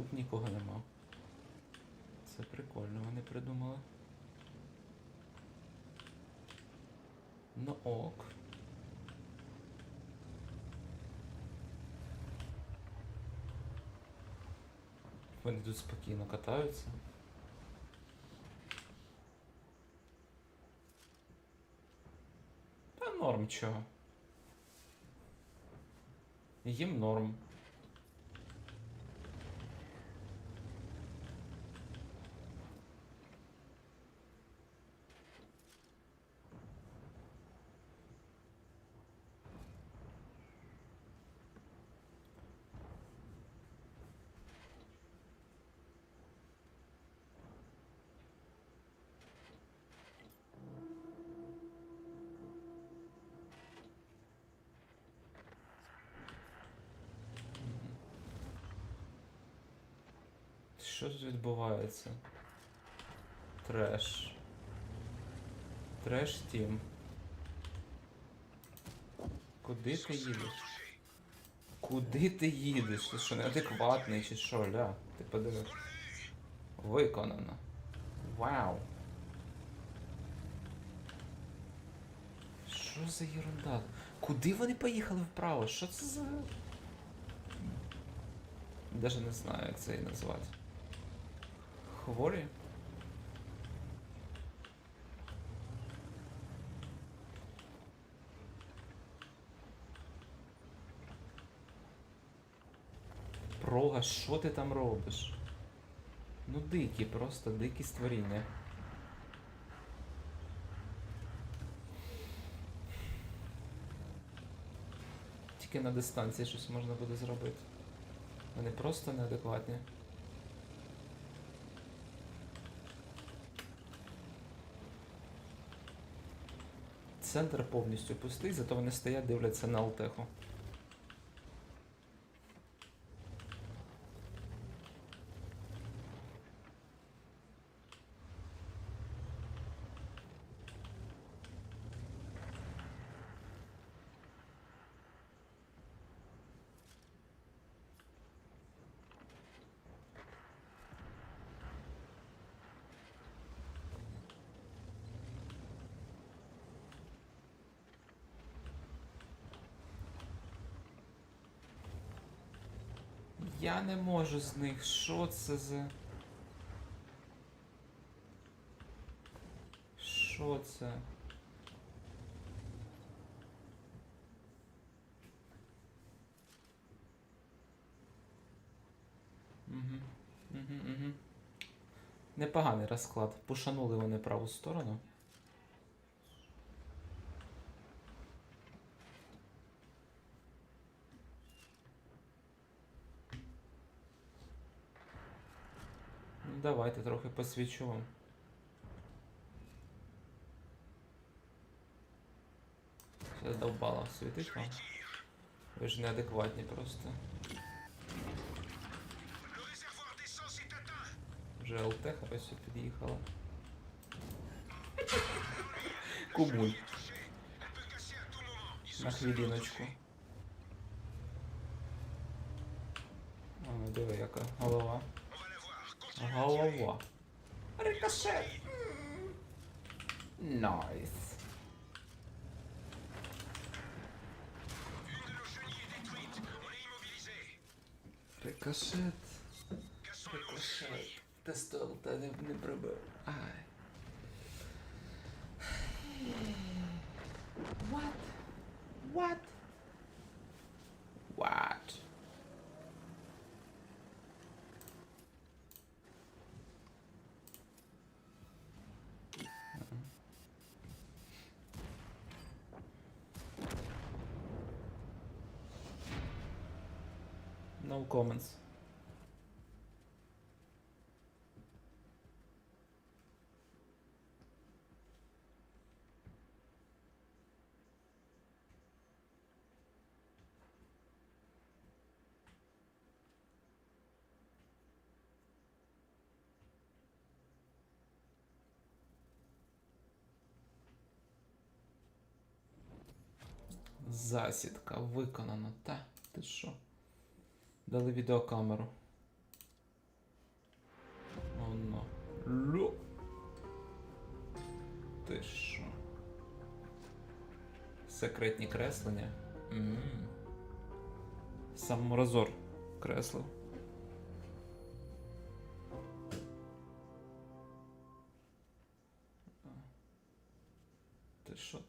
Тут нікого нема. Це прикольно, вони придумали. Ну ок. Вони тут спокійно катаються. Та норм чого. Їм норм. Що тут відбувається? Треш. Треш тім. Куди ти їдеш? Куди ти їдеш? Ти що неадекватний чи що, ля? Ти подивись. Виконано. Вау. Що за ерунда? Куди вони поїхали вправо? Що це за. Даже не знаю, як це і назвати. Хворі? Прога, що ти там робиш? Ну дикі, просто дикі створіння. Тільки на дистанції щось можна буде зробити. Вони просто неадекватні. Центр повністю пустий, зато вони стоять, дивляться на Алтеху. Я не можу з них. Що це за. Що це? Угу. Угу, угу. Непоганий розклад. Пушанули вони праву сторону. Давайте трохи посвічу вам. Все довбало світить вам. Ви ж неадекватні просто. Вже ЛТХ ось під'їхала. Кубуль. На хвилиночку. А, ну диви, яка голова. Голова. Рикошет. Найс. Рикошет. Рикошет. Тестол та не, не прибив. Ай. What? What? What? Comments. Засідка виконана. Та, ти що? Дали відеокамеру. Оно, ну. Лю. Ти що? Секретні креслення? М -м. Саморозор креслив.